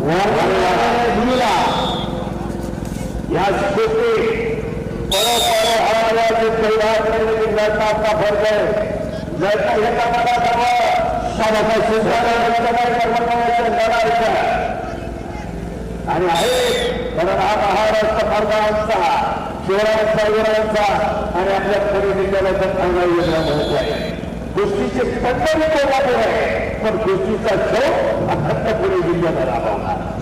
भूमीला या शेती परो परो हमारा जो परिवार में लड़का आपका फर्ज है लड़का लड़का सर्व सर्व लढायचा आणि आहे कारण हा महाराष्ट्र मार्गांचा शिवरायांचा वीरांचा आणि आपल्या पुणे जिल्ह्याला चांगला योजना महत्त्व आहे गोष्टीचे पंढरी कोल्हापूर आहे पण गोष्टीचा शोध अखंड पुणे जिल्ह्याला राबवणार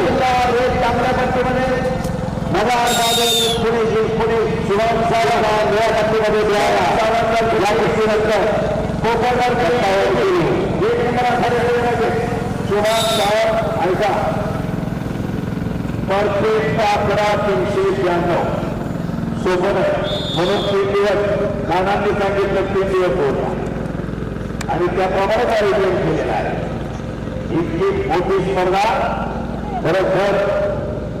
निवडून चांगल्या पट्टीमध्ये नगार बादल पुणे पुणे शिवाजी साहेब निळ्या पट्टीमध्ये द्यावा या ऐका परफेक्ट तीनशे ब्याण्णव सोबत आहे म्हणून तीन दिवस नानांनी सांगितलं तीन दिवस होता. आणि त्याप्रमाणेच आयोजन केलेलं आहे. इतकी मोठी स्पर्धा खरोखर